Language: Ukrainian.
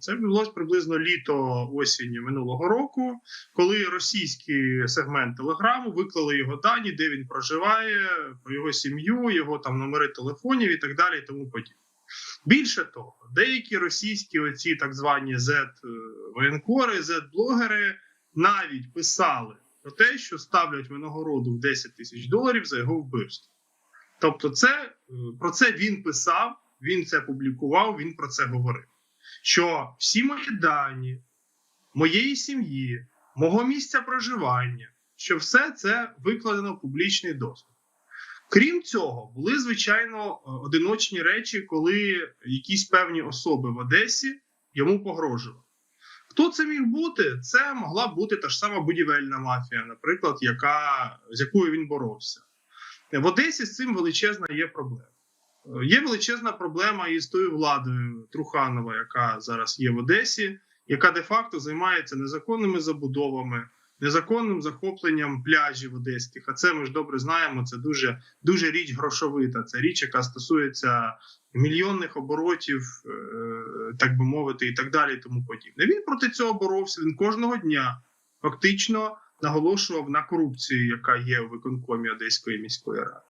Це відбулось приблизно літо осінь минулого року, коли російський сегмент телеграму виклали його дані, де він проживає, про його сім'ю, його там номери телефонів і так далі, і тому подібне. Більше того, деякі російські оці так звані Z воєнкори, Z-блогери навіть писали про те, що ставлять винагороду в 10 тисяч доларів за його вбивство. Тобто, це е, про це він писав, він це публікував, він про це говорив. Що всі мої дані, моєї сім'ї, мого місця проживання, що все це викладено в публічний доступ. Крім цього, були звичайно е, одиночні речі, коли якісь певні особи в Одесі йому погрожували. Хто це міг бути? Це могла бути та ж сама будівельна мафія, наприклад, яка, з якою він боровся. В Одесі з цим величезна є проблема. Є величезна проблема із тою владою Труханова, яка зараз є в Одесі, яка де-факто займається незаконними забудовами, незаконним захопленням пляжів одеських. А це ми ж добре знаємо. Це дуже дуже річ грошовита. Це річ, яка стосується мільйонних оборотів, е, так би мовити, і так далі, і тому подібне. Він проти цього боровся. Він кожного дня фактично наголошував на корупції, яка є у виконкомі Одеської міської ради.